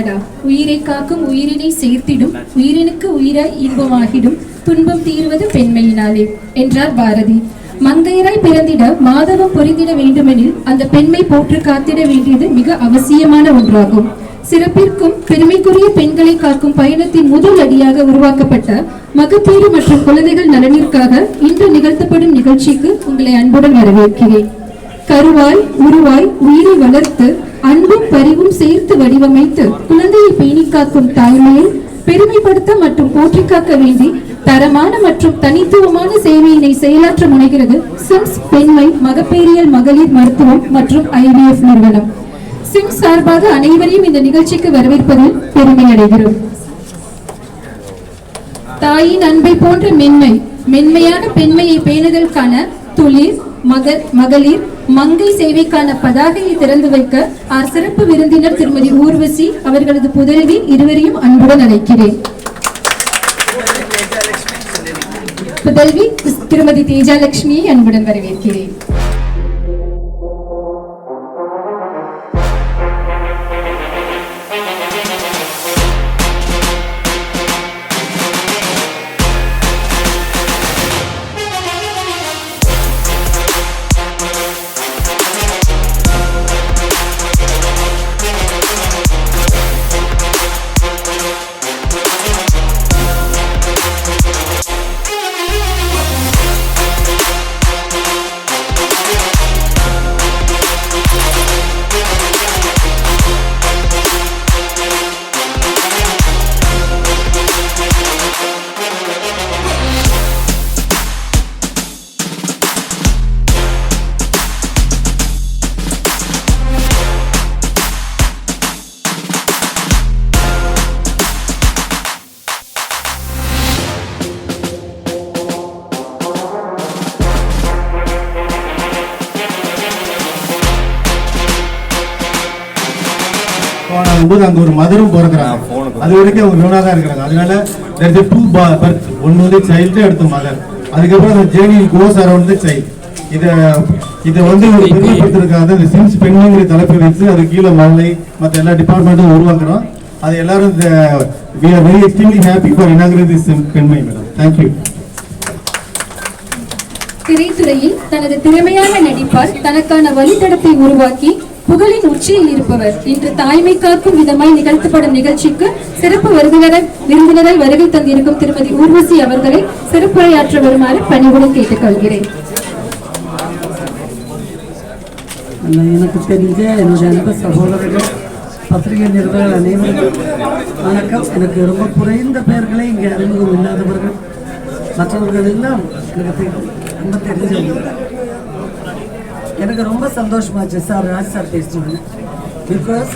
வணக்கம் உயிரை காக்கும் உயிரினை சேர்த்திடும். உயிரினுக்கு உயிராய் இன்பமாகிடும். துன்பம் தீர்வது பெண்மையினாலே என்றார் பாரதி. மங்கையராய் பிறந்திட மாதவம் பொருந்திட வேண்டுமெனில் அந்த பெண்மை போற்று காத்திட வேண்டியது மிக அவசியமான ஒன்றாகும். சிறப்பிற்கும் பெருமைக்குரிய பெண்களை காக்கும் பயணத்தின் முதல் அடியாக உருவாக்கப்பட்ட மகப்பேறு மற்றும் குழந்தைகள் நலனிற்காக இன்று நிகழ்த்தப்படும் நிகழ்ச்சிக்கு உங்களை அன்புடன் வரவேற்கிறேன். கருவாய் உருவாய் உயிரை வளர்த்து அன்பும் பரிவும் சேர்த்து வடிவமைத்து குழந்தையை பேணி காக்கும் தாய்மையை பெருமைப்படுத்த மற்றும் போற்றி காக்க வேண்டி தரமான மற்றும் தனித்துவமான சேவையினை செயலாற்ற முனைகிறது சிம்ஸ் பெண்மை மகப்பேரியல் மகளிர் மருத்துவம் மற்றும் ஐவிஎஃப் நிறுவனம். சிம்ஸ் சார்பாக அனைவரையும் இந்த நிகழ்ச்சிக்கு வரவேற்பதில் பெருமை அடைகிறோம் தாயின் அன்பை போன்ற மென்மை மென்மையான பெண்மையை பேணுதலுக்கான துளிர் மக மகளிர் மங்கை சேவைக்கான பதாகையை திறந்து வைக்க ஆர் சிறப்பு விருந்தினர் திருமதி ஊர்வசி அவர்களது புதல்வி இருவரையும் அன்புடன் அழைக்கிறேன். புதல்வி திருமதி தேஜாலட்சுமியை அன்புடன் வரவேற்கிறேன். போது அங்க ஒரு மதரும் பிறக்கிறாங்க. அது வரைக்கும் அவங்க இவனா தான் இருக்கிறாங்க. அதனால two ba- birth. ஒன்னு வந்து சைல்டு அடுத்து மதர் அதுக்கப்புறம் அந்த journey goes around the child இத இத வந்து ஒரு பெருமைப்படுத்துறதுக்காக இந்த சிம்ஸ் பெண்ணுங்கிற தலைப்பை வச்சு அது கீழே மலை மற்ற எல்லா டிபார்ட்மெண்ட்டும் உருவாக்குறோம் அது எல்லாரும் we are very extremely happy for inaugurate this Penmai madam thank you திரைத்துறையில் தனது திறமையான நடிப்பால் தனக்கான வழித்தடத்தை உருவாக்கி புகழின் உச்சியில் இருப்பவர். இன்று தாய்மை காக்கும் விதமாய் நிகழ்த்தப்படும் நிகழ்ச்சிக்கு சிறப்பு விருந்தினராய் விருந்தினராய் வருகை தந்திருக்கும் திருமதி ஊர்வசி அவர்களை சிறப்புரையாற்ற வருமாறு பணிவுடன் கேட்டுக்கொள்கிறேன். எனக்கு தெரிஞ்ச என்னுடைய அன்பு சகோதரர்கள் பத்திரிகை நிருபர்கள் அனைவருக்கும் வணக்கம். எனக்கு ரொம்ப குறைந்த பேர்களே இங்கே அறிமுகம் இல்லாதவர்கள் மற்றவர்கள் எல்லாம் எனக்கு ரொம்ப தெரிஞ்சவங்க. எனக்கு ரொம்ப சந்தோஷமாச்சு சார் ராஜ் சார் பேசினாங்க பிகாஸ்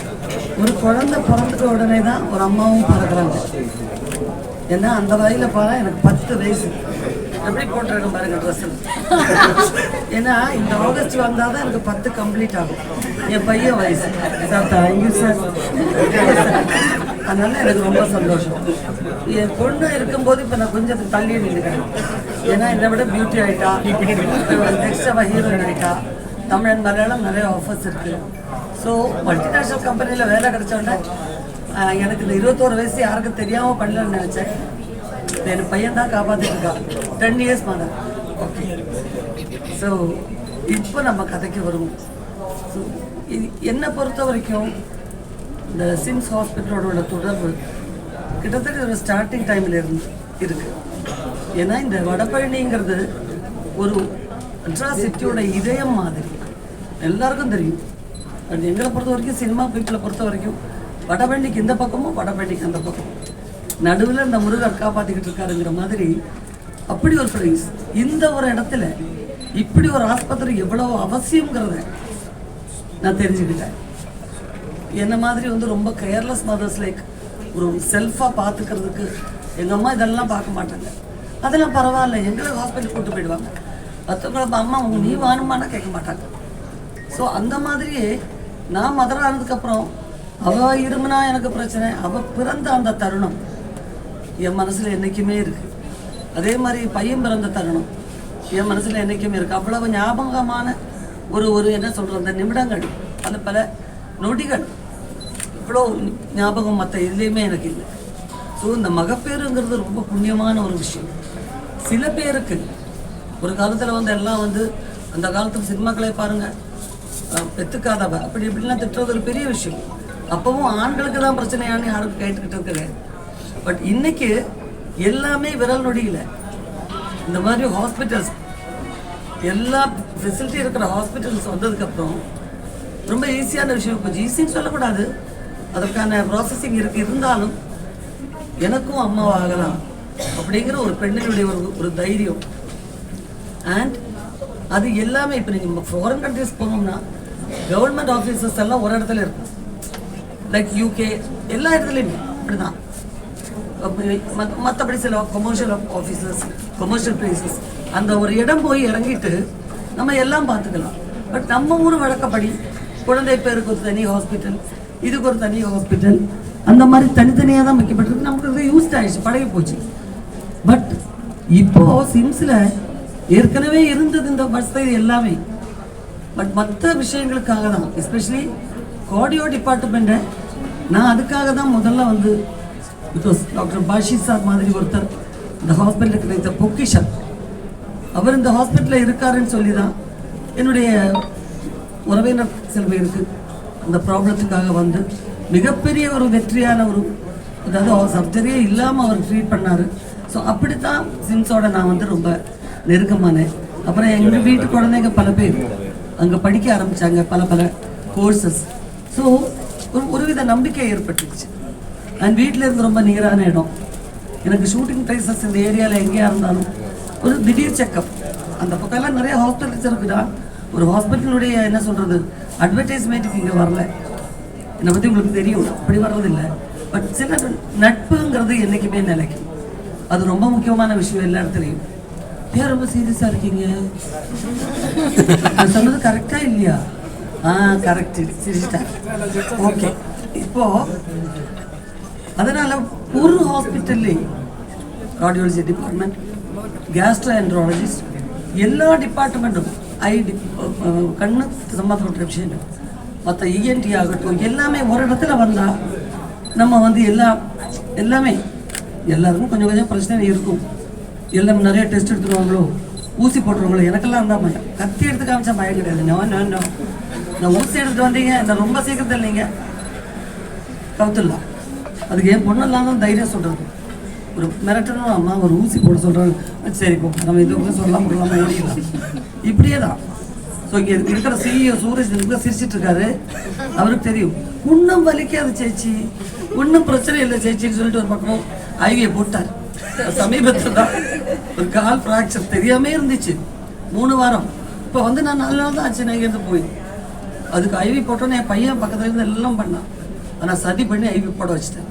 ஒரு குழந்தை பிறந்துட்ட உடனே தான் ஒரு அம்மாவும் பிறக்கிறாங்க. ஏன்னா அந்த வயதில் பாரு எனக்கு பத்து வயசு. எப்படி போட்டிருக்கேன் பாருங்க ட்ரெஸ் ஏன்னா இந்த ஆகஸ்ட் வந்தால் தான் எனக்கு பத்து கம்ப்ளீட் ஆகும். என் பையன் வயசு. சார் தேங்க்யூ சார் அதனால எனக்கு ரொம்ப சந்தோஷம். என் பொண்ணு இருக்கும்போது இப்போ நான் கொஞ்சம் தள்ளி நின்றுக்கிறேன் ஏன்னா என்னை விட பியூட்டி ஆகிட்டா நெக்ஸ்ட் அவள் ஹீரோயின் ஆகிட்டா தமிழ் மலையாளம் நிறைய ஆஃபர்ஸ் இருக்குது ஸோ மல்டிநேஷ்னல் கம்பெனியில் வேலை கிடைச்சோடனே எனக்கு இந்த இருபத்தோரு வயசு யாருக்கும் தெரியாமல் பண்ணலன்னு நினச்சேன். என் பையன் தான் காப்பாற்றிட்டு இருக்கான். டென் இயர்ஸ் மாதிரி ஓகே ஸோ இப்போ நம்ம கதைக்கு வருவோம். ஸோ இது என்னை பொறுத்த வரைக்கும் இந்த சிம்ஸ் ஹாஸ்பிட்டலோட உள்ள தொடர்பு கிட்டத்தட்ட ஒரு ஸ்டார்டிங் டைமில் இருந்து இருக்குது ஏன்னா இந்த வடபழனிங்கிறது ஒரு அட்ராசிட்டியோட இதயம் மாதிரி. எல்லாருக்கும் தெரியும். அண்ட் எங்களை பொறுத்த வரைக்கும் சினிமா பீப்பிளை பொறுத்த வரைக்கும் வடபழனிக்கு இந்த பக்கமும் வடபழனிக்கு அந்த பக்கமும் நடுவில் இந்த முருகர் காப்பாற்றிக்கிட்டு இருக்காருங்கிற மாதிரி அப்படி ஒரு ஃபீலிங்ஸ் இந்த ஒரு இடத்துல இப்படி ஒரு ஆஸ்பத்திரி எவ்வளோ அவசியங்கிறத நான் தெரிஞ்சுக்கிட்டேன். என்ன மாதிரி வந்து ரொம்ப கேர்லெஸ் மதர்ஸ் லைக் ஒரு செல்ஃபாக பார்த்துக்கிறதுக்கு எங்கள் அம்மா இதெல்லாம் பார்க்க மாட்டாங்க. அதெல்லாம் பரவாயில்ல எங்களை ஹாஸ்பிட்டல் கூட்டு போயிடுவாங்க. மற்றவங்கள அம்மா உங்க நீ வாணுமானா கேட்க மாட்டாங்க. ஸோ அந்த மாதிரியே நான் மதர் ஆனதுக்கப்புறம் அவள் இருமுனா எனக்கு பிரச்சனை அவள் பிறந்த அந்த தருணம் என் மனசில் என்றைக்குமே இருக்குது அதே மாதிரி பையன் பிறந்த தருணம் என் மனசில் என்றைக்குமே இருக்குது அவ்வளவு ஞாபகமான ஒரு ஒரு என்ன சொல்கிறது அந்த நிமிடங்கள் அந்த பல நொடிகள். இவ்வளோ ஞாபகம் மற்ற எதுலேயுமே எனக்கு இல்லை. ஸோ இந்த மகப்பேறுங்கிறது ரொம்ப புண்ணியமான ஒரு விஷயம். சில பேருக்கு ஒரு காலத்தில் வந்து எல்லாம் வந்து அந்த காலத்தில் சினிமாக்களை பாருங்கள் பெற்றுக்காதவ அப்படி இப்படிலாம் திட்டுறது ஒரு பெரிய விஷயம். அப்பவும் ஆண்களுக்கு தான் பிரச்சனையான்னு யாரும் கேட்டுக்கிட்டு இருக்கல. பட் இன்னைக்கு எல்லாமே விரல் நொடியில். இந்த மாதிரி ஹாஸ்பிட்டல்ஸ் எல்லா ஃபெசிலிட்டி இருக்கிற ஹாஸ்பிட்டல்ஸ் வந்ததுக்கப்புறம் ரொம்ப ஈஸியான விஷயம். இப்போ ஈஸின்னு சொல்லக்கூடாது. அதற்கான ப்ராசஸிங் இருக்கு. இருந்தாலும் எனக்கும் அம்மா ஆகலாம் அப்படிங்கிற ஒரு பெண்ணினுடைய ஒரு ஒரு தைரியம். அண்ட் அது எல்லாமே இப்போ நீங்கள் ஃபாரின் கண்ட்ரிஸ் போனோம்னா கவர்மெண்ட் ஆஃபீஸர்ஸ் எல்லாம் ஒரு இடத்துல இருக்கும். லைக் யூகே எல்லா இடத்துலையுமே அப்படிதான். மற்றபடி சில கொமர்ஷியல் ஆஃபீஸர்ஸ் கொமர்ஷியல் பிளேசஸ் அந்த ஒரு இடம் போய் இறங்கிட்டு நம்ம எல்லாம் பார்த்துக்கலாம். பட் நம்ம ஊர் வழக்கப்படி குழந்தை பேருக்கு ஒரு தனி ஹாஸ்பிட்டல் இதுக்கு ஒரு தனி ஹாஸ்பிட்டல் அந்த மாதிரி தனித்தனியாக தான் வைக்கப்பட்டிருக்கு. நமக்கு இது யூஸ்ட் ஆயிடுச்சு பழகி போச்சு. பட் இப்போ சிம்ஸில் ஏற்கனவே இருந்தது இந்த வசதி எல்லாமே. பட் மற்ற விஷயங்களுக்காக தான். எஸ்பெஷலி கார்டியோ டிபார்ட்மெண்ட்டை நான் அதுக்காக தான் முதல்ல வந்து பிகாஸ் டாக்டர் பாஷி சார் மாதிரி ஒருத்தர் இந்த ஹாஸ்பிட்டலுக்கு கிடைத்த பொக்கிஷன். அவர் இந்த ஹாஸ்பிட்டலில் இருக்காருன்னு சொல்லி தான் என்னுடைய உறவினர் சில பேருக்கு அந்த ப்ராப்ளத்துக்காக வந்து மிகப்பெரிய ஒரு வெற்றியான ஒரு அதாவது சர்ஜரியே இல்லாமல் அவர் ட்ரீட் பண்ணார். ஸோ அப்படி தான் சிம்ஸோட நான் வந்து ரொம்ப நெருக்கமானேன். அப்புறம் எங்கள் வீட்டு குழந்தைங்க பல பேர் அங்கே படிக்க ஆரம்பித்தாங்க பல பல கோர்சஸ் ஸோ ஒரு ஒருவித நம்பிக்கை ஏற்பட்டுச்சு. அண்ட் வீட்டில் இருந்து ரொம்ப நேரான இடம். எனக்கு ஷூட்டிங் பிளேசஸ் இந்த ஏரியாவில் எங்கேயா இருந்தாலும் ஒரு திடீர் செக்கப் அந்த பக்கம்லாம் நிறைய ஹாஸ்பிட்டல்ஸ் இருக்குதா ஒரு ஹாஸ்பிட்டலுடைய என்ன சொல்கிறது அட்வர்டைஸ்மெண்ட்டுக்கு இங்கே வரல. என்னை பற்றி உங்களுக்கு தெரியும். அப்படி வர்றதில்லை. பட் சில நட்புங்கிறது என்றைக்குமே நிலைக்கும். அது ரொம்ப முக்கியமான விஷயம் எல்லா இடத்துலையும் ஏன் ரொம்ப சீரியஸாக இருக்கீங்க? நான் சொன்னது கரெக்டா இல்லையா? ஆ கரெக்ட் சிரிச்சிட்டேன் ஓகே இப்போ அதனால ஒரு ஹாஸ்பிட்டல்லே கார்டியாலஜி டிபார்ட்மெண்ட் கேஸ்ட்ரோஎன்ட்ராலஜிஸ்ட் எல்லா டிபார்ட்மெண்ட்டும் ஐ டி கண்ணு சம்மந்தப்பட்ட விஷயம் மற்ற இஎன்டி ஆகட்டும் எல்லாமே ஒரு இடத்துல வந்தால் நம்ம வந்து எல்லா எல்லாமே எல்லாருக்கும் கொஞ்சம் கொஞ்சம் பிரச்சனை இருக்கும். எல்லாம் நிறைய டெஸ்ட் எடுத்துருவாங்களோ? ஊசி போட்டுருவாங்களோ? எனக்கெல்லாம் இருந்தால் பயம் கத்தி எடுத்து காமிச்சா பயம் கிடையாது. No no no. நான் ஊசி எடுத்துட்டு வந்தீங்க. நான் ரொம்ப சீக்கிரத்தில் இல்லைங்க கவுத்துடலாம். அதுக்கு என் பொண்ணெல்லாம் தான் தைரியம் சொல்கிறது ஒரு மிரட்டணும் அம்மா ஒரு ஊசி போட சொல்கிறாங்க சரி போ. நம்ம இது கூட சொல்லலாம் முடியலாமா ஓடிக்கலாம். இப்படியே தான். ஸோ இங்கே இருக்கிற சிஇஓ சூரஜ் இருக்க சிரிச்சிட்டு இருக்காரு. அவருக்கு தெரியும். ஒன்றும் வலிக்காது சேச்சி. ஒன்றும் பிரச்சனை இல்லை சேச்சின்னு சொல்லிட்டு ஒரு பக்கம் ஐவியை போட்டார். சமீபத்தில் தான் ஒரு கால் ஃப்ராக்சர் தெரியாமே இருந்துச்சு. மூணு வாரம். இப்போ வந்து நான் நாலு நாள் தான் ஆச்சு நான் இங்கேருந்து போய். அதுக்கு ஐவி போட்டோன்னே என் பையன் பக்கத்துல இருந்து எல்லாம் பண்ணான். ஆனால் சதி பண்ணி ஐவி போட வச்சிட்டேன்.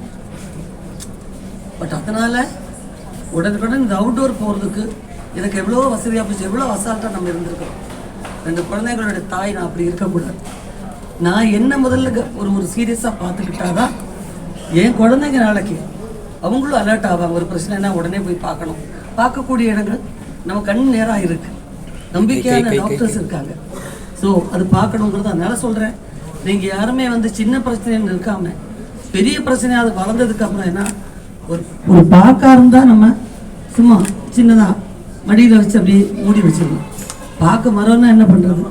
பட் அதனால உடனுக்குடன் இந்த அவுட்டோர் போகிறதுக்கு எனக்கு எவ்வளோ வசதியாக போச்சு. எவ்வளோ அசால்ட்டாக நம்ம இருந்திருக்கோம் ரெண்டு குழந்தைங்களுடைய தாய் நான் அப்படி இருக்கக்கூடாது. நான் என்ன முதல்ல ஒரு ஒரு சீரியஸாக பார்த்துக்கிட்டாதான் என் குழந்தைங்க நாளைக்கு அவங்களும் அலர்ட் ஆவாங்க. ஒரு பிரச்சனைனா உடனே போய் பார்க்கணும். பார்க்கக்கூடிய இடங்கள் நம்ம கண் நேராக இருக்கு. நம்பிக்கையான டாக்டர்ஸ் இருக்காங்க. ஸோ அது பார்க்கணுங்கிறது அதனால சொல்கிறேன் நீங்கள் யாருமே வந்து சின்ன பிரச்சனைன்னு இருக்காம பெரிய பிரச்சனை அது வளர்ந்ததுக்கு அப்புறம் என்ன? ஒரு ஒரு பாக்கா இருந்தா நம்ம சும்மா சின்னதா மடியில வச்சு அப்படியே மூடி வச்சிடணும். பாக்க மரம்னா என்ன பண்றது?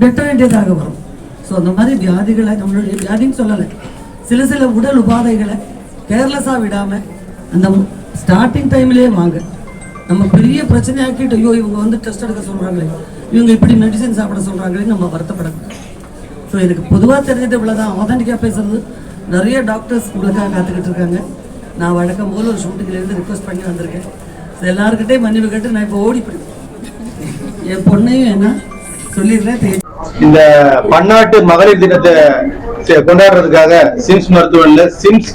டெட்ட வேண்டியதாக வரும். ஸோ அந்த மாதிரி வியாதிகளை நம்மளுடைய வியாதின்னு சொல்லலை. சில சில உடல் உபாதைகளை கேர்லெஸ்ஸாக விடாம அந்த ஸ்டார்டிங் டைம்லேயே வாங்க. நம்ம பெரிய பிரச்சனையாக்கிட்டு ஐயோ இவங்க வந்து டெஸ்ட் எடுக்க சொல்றாங்களே. இவங்க இப்படி மெடிசன் சாப்பிட சொல்கிறாங்களே நம்ம வருத்தப்படக்கூடாது ஸோ எனக்கு பொதுவாக தெரிஞ்சது இவ்வளோதான் ஆதென்டிக்காக பேசுறது நிறைய டாக்டர்ஸ் உங்களுக்காக காத்துக்கிட்டு இருக்காங்க. நான் வழக்கம் போல் ஒரு ஷூட்டிங்லேருந்து ரிக்வஸ்ட் பண்ணி வந்திருக்கேன். ஸோ எல்லாருக்கிட்டே மன்னிப்பு கேட்டு நான் இப்போ ஓடி போயிடுவேன். என் பொண்ணையும் என்ன சொல்லிடுறேன் இந்த பன்னாட்டு மகளிர் தினத்தை கொண்டாடுறதுக்காக சிம்ஸ் மருத்துவமனையில சிம்ஸ்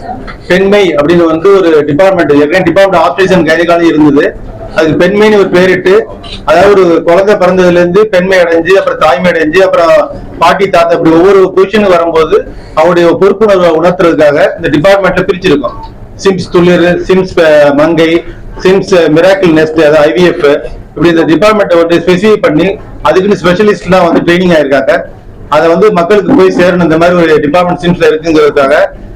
பெண்மை அப்படின்னு வந்து ஒரு டிபார்ட்மெண்ட் ஏற்கனவே டிபார்ட்மெண்ட் ஆப்ரேஷன் கைது காலம் இருந்தது. அதுக்கு பெண்மைன்னு ஒரு பேரிட்டு அதாவது ஒரு குழந்தை பிறந்ததுல இருந்து பெண்மை அடைஞ்சு அப்புறம் தாய்மை அடைஞ்சு அப்புறம் பாட்டி தாத்தா இப்படி ஒவ்வொரு பொசிஷனுக்கு வரும்போது அவருடைய பொறுப்புணர்வை உணர்த்துறதுக்காக இந்த டிபார்ட்மெண்ட்ல பிரிச்சிருக்கோம். SIMS Thulir SIMS Mangai SIMS miracle nest அதாவது ஐவிஎஃப் இப்படி இந்த டிபார்ட்மெண்ட்டை வந்து ஸ்பெசிஃபை பண்ணி அதுக்குன்னு ஸ்பெஷலிஸ்ட்லாம் வந்து ட்ரைனிங் ஆயிருக்காங்க. அதை வந்து மக்களுக்கு போய் சேரணும். இந்த மாதிரி ஒரு டிபார்ட்மெண்ட் சீன்ஸ்ல இருக்குங்கிறதுக்காக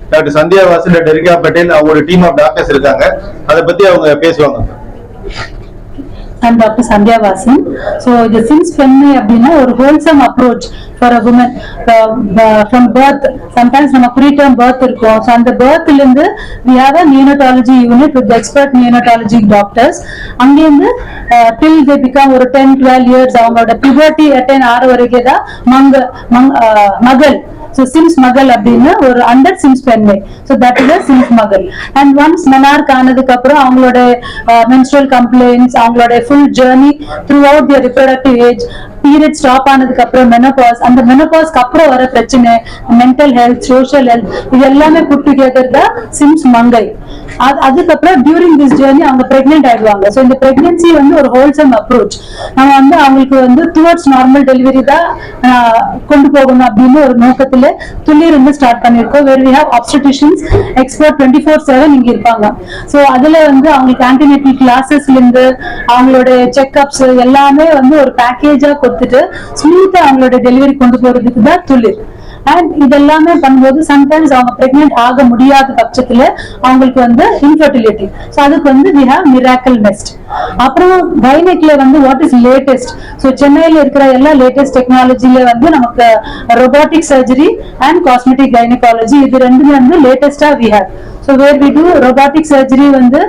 டாக்டர் சந்தியா வாசன் டாக்டர் ரிகா பட்டேல் அவங்களோட டீம் ஆஃப் டாக்டர்ஸ் இருக்காங்க. அதை பத்தி அவங்க பேசுவாங்க. அண்ட் டாக்டர் சந்தியாவாசன் ஸோ இது சின்ஸ் ஃபெம்மை அப்படின்னா ஒரு wholesome approach for a woman from birth sometimes நம்ம ப்ரீ டேர்ம் பர்த் இருக்கும் ஸோ அந்த பர்த்லேருந்து we have a neonatology unit with expert neonatology doctors அங்கேருந்து டில் தே பிகம் ஒரு டென் டுவெல் இயர்ஸ் அவங்களோட puberty attend ஆறு வரைக்கும் தான் மங்க மகள் ஸோ சிம்ஸ் மகள் அப்படின்னு ஒரு under SIMS Penmai so that is SIMS Magal and once menarche ஆனதுக்கு அப்புறம் அவங்களோட மென்ஸ்ட்ரல் கம்ப்ளைண்ட்ஸ் அவங்களோட full journey throughout their reproductive age period stop ஆனதுக்கு அப்புறம் மெனோபாஸ் அந்த மெனோபாஸ்க்கு அப்புறம் வர பிரச்சனை மென்டல் ஹெல்த் சோஷியல் ஹெல்த் இது எல்லாமே புட் டுகெதர் தான் சிம்ஸ் மங்கை அது அதுக்கப்புறம் டியூரிங் திஸ் ஜேர்னி அவங்க பிரெக்னென்ட் ஆயிடுவாங்க. ஸோ இந்த பிரெக்னன்சி வந்து ஒரு ஹோல்சம் அப்ரோச் நம்ம வந்து அவங்களுக்கு வந்து டுவர்ட்ஸ் நார்மல் டெலிவரி தான் கொண்டு போகணும் அப்படின்னு ஒரு நோக்கத்துல துளிர் வந்து ஸ்டார்ட் பண்ணிருக்கோம் where we have obstetricians expert twenty four seven இங்க இருப்பாங்க. ஸோ அதுல வந்து அவங்களுக்கு ஆன்டினேட்டல் கிளாஸஸ்ல இருந்து அவங்களோட செக்அப்ஸ் எல்லாமே வந்து ஒரு பேக்கேஜா கொடுத்துட்டு ஸ்மூத்தா அவங்களோட டெலிவரி கொண்டு போறதுக்கு தான் துளிர் அண்ட் இதெல்லாமே பண்ணும்போது சம்டைம்ஸ் அவங்க பிரெக்னென்ட் ஆக முடியாத பட்சத்துல அவங்களுக்கு வந்து இன்ஃபர்டிலிட்டி ஸோ அதுக்கு வந்து வி ஹாவ் மிராக்கல் நெஸ்ட் அப்புறம் பைனெக்ல வந்து வாட் இஸ் லேட்டஸ்ட் ஸோ சென்னையில் இருக்கிற எல்லா லேட்டஸ்ட் டெக்னாலஜில வந்து நமக்கு robotic surgery and cosmetic gynaecology இது ரெண்டுமே வந்து லேட்டஸ்டா we have so where we do robotic surgery வந்து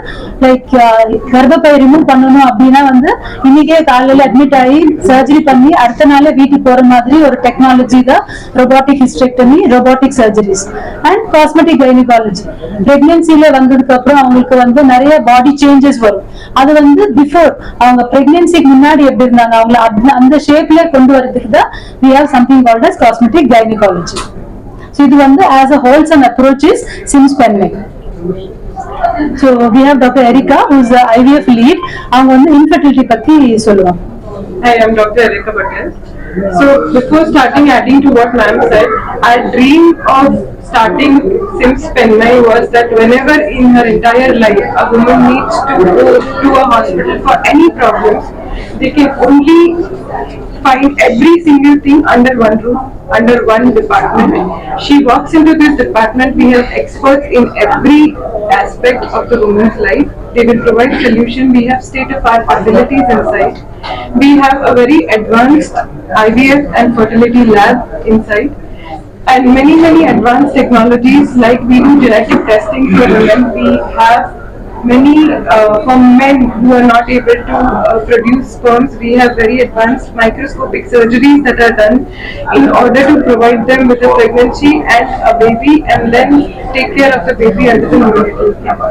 லைக் uh, கர்ப்பப்பை ரிமூவ் பண்ணணும் அப்படின்னா வந்து இன்னைக்கே காலையில அட்மிட் ஆகி சர்ஜரி பண்ணி அடுத்த நாளே வீட்டுக்கு போற மாதிரி ஒரு டெக்னாலஜி தான் robotic hysterectomy robotic surgeries and cosmetic gynaecology பிரெக்னன்சில வந்ததுக்கு அப்புறம் அவங்களுக்கு வந்து நிறைய பாடி சேஞ்சஸ் வரும். அது வந்து பிஃபோர் அவங்க பிரெக்னன்சிக்கு முன்னாடி எப்படி இருந்தாங்க அவங்கள அந்த- ஷேப்ல கொண்டு வரதுக்கு தான் we have something called as cosmetic gynaecology so இது வந்து as a wholesome approach is SIMS Penmai so we have doctor Erica who's IVF lead அவங்க வந்து இன்ஃபர்டிலிட்டி பத்தி சொல்லுவாங்க. Hi, I'm Dr. Erika Patel. So before starting adding to what ma'am said, our dream of starting Sims Penmai was that whenever in her entire life a woman needs to go to a hospital for any problems, they can only find every single thing under one roof, under one department. She walks into this department, we have experts in every aspect of the woman's life. They will provide solution. We have state-of-art facilities inside. We have a very advanced IVF and fertility lab inside. And many, many advanced technologies like we do genetic testing for women. We have many, uh, for men who are not able to uh, produce sperms, we have very advanced microscopic surgeries that are done in order to provide them with a pregnancy and a baby and then take care of the baby until the care.